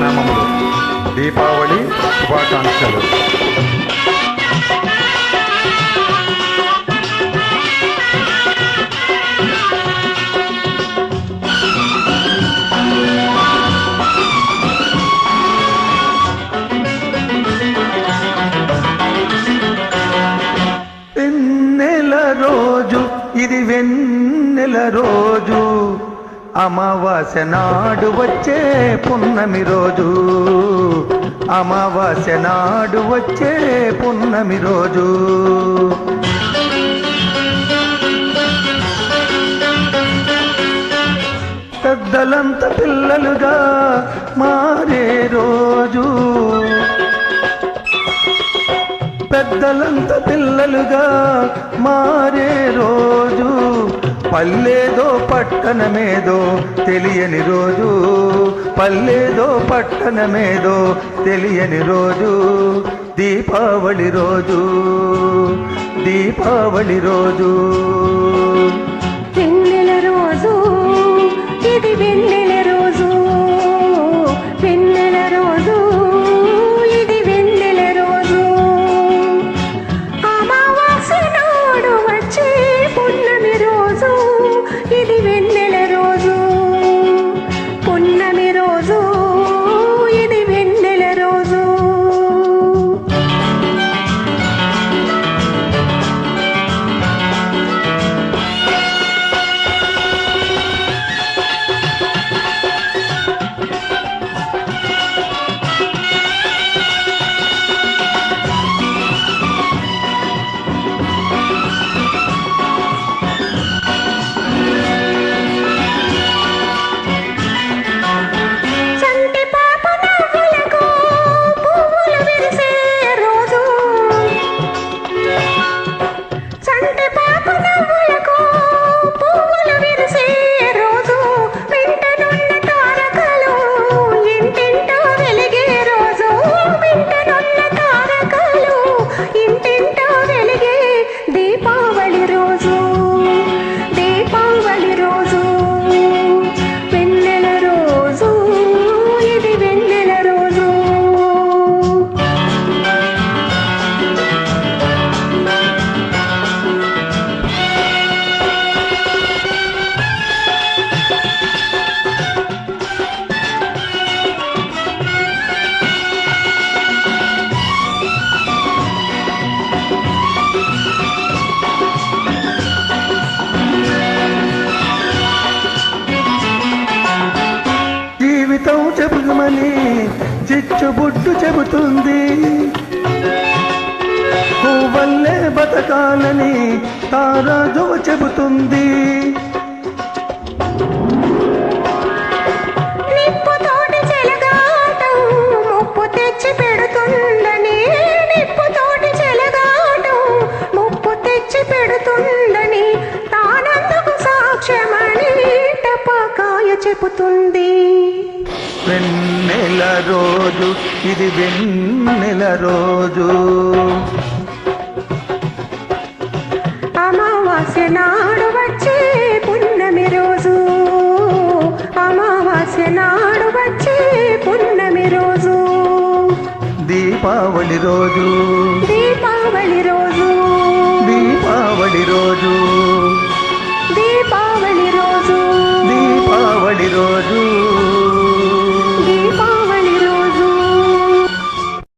ప్రణామములు. దీపావళి శుభాకాంక్షలు. అమావాస్య నాడు వచ్చే పున్నమి రోజు. అమావాస్య నాడు వచ్చే పున్నమి రోజు. పెద్దలంత పిల్లలుగా మారే రోజు. పెద్దలంత పిల్లలుగా మారే రోజు. పల్లెదో పట్టణమేదో తెలియని రోజు పల్లెదో పట్టణమేదో తెలియని రోజు దీపావళి రోజు దీపావళి రోజు. పున్నమి చిచ్చుబుడ్డు చెబుతుంది. పువ్వల్లే బతకాలని తారాజువ చెబుతుంది. చెలగాటం ముప్పు తెచ్చి ముప్పు తెచ్చి సాక్ష్యమని చెబుతుంది. వెన్నెల రోజు ఇది వెన్నెల రోజు. అమావాస్య నాడు వచ్చే పున్నమి రోజు. అమావాస్య నాడు వచ్చే పున్నమి రోజు. దీపావళి రోజు. దీపావళి రోజు. దీపావళి రోజు. దీపావళి రోజు. దీపావళి